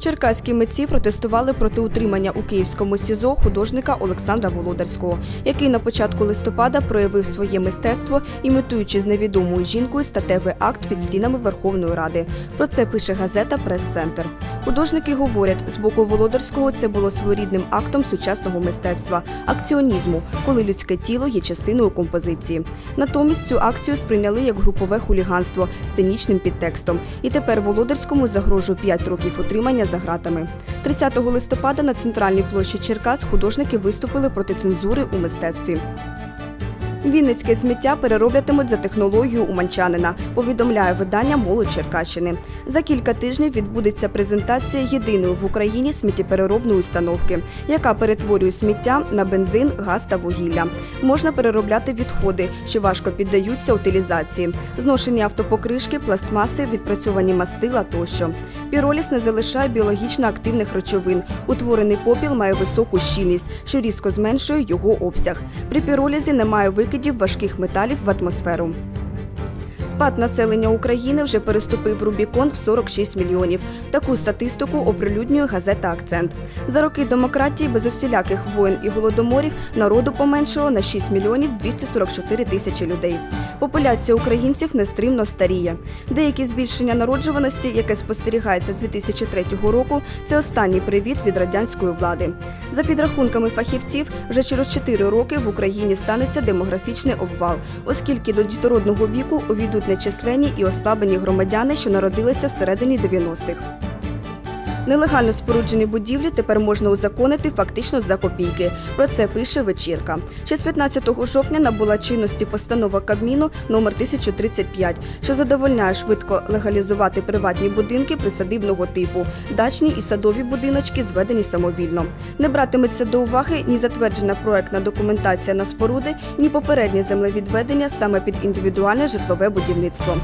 Черкаські митці протестували проти утримання у київському СІЗО художника Олександра Володарського, який на початку листопада проявив своє мистецтво, імітуючи з невідомою жінкою статевий акт під стінами Верховної Ради. Про це пише газета Прес-центр. Художники говорять, з боку Володарського це було своєрідним актом сучасного мистецтва, акціонізму, коли людське тіло є частиною композиції. Натомість цю акцію сприйняли як групове хуліганство з цинічним підтекстом. І тепер Володарському загрожує 5 років утримання за гратами. 30 листопада на центральній площі Черкас художники виступили проти цензури у мистецтві. Вінницьке сміття перероблятимуть за технологією уманчанина, повідомляє видання Молодь Черкащини. За кілька тижнів відбудеться презентація єдиної в Україні сміттєпереробної установки, яка перетворює сміття на бензин, газ та вугілля. Можна переробляти відходи, що важко піддаються утилізації, зношені автопокришки, пластмаси, відпрацьовані мастила тощо. Піроліс не залишає біологічно активних речовин. Утворений попіл має високу щільність, що різко зменшує його обсяг. При піролізі немає викидів важких металів в атмосферу. Спад населення України вже переступив Рубікон в 46 мільйонів. Таку статистику оприлюднює газета Акцент. За роки демократії без усіляких воєн і голодоморів народу поменшало на 6 мільйонів 244 тисячі людей. Популяція українців нестримно старіє. Деякі збільшення народжуваності, яке спостерігається з 2003 року, це останній привіт від радянської влади. За підрахунками фахівців, вже через 4 роки в Україні станеться демографічний обвал, оскільки до дітородного віку увійдуть нечисленні і ослаблені громадяни, що народилися всередині 90-х. Нелегально споруджені будівлі тепер можна узаконити фактично за копійки. Про це пише вечірка. Ще з 15 жовтня набула чинності постанова Кабміну номер 1035, що задовольняє швидко легалізувати приватні будинки присадибного типу, дачні і садові будиночки, зведені самовільно. Не братиметься до уваги ні затверджена проектна документація на споруди, ні попереднє землевідведення саме під індивідуальне житлове будівництво.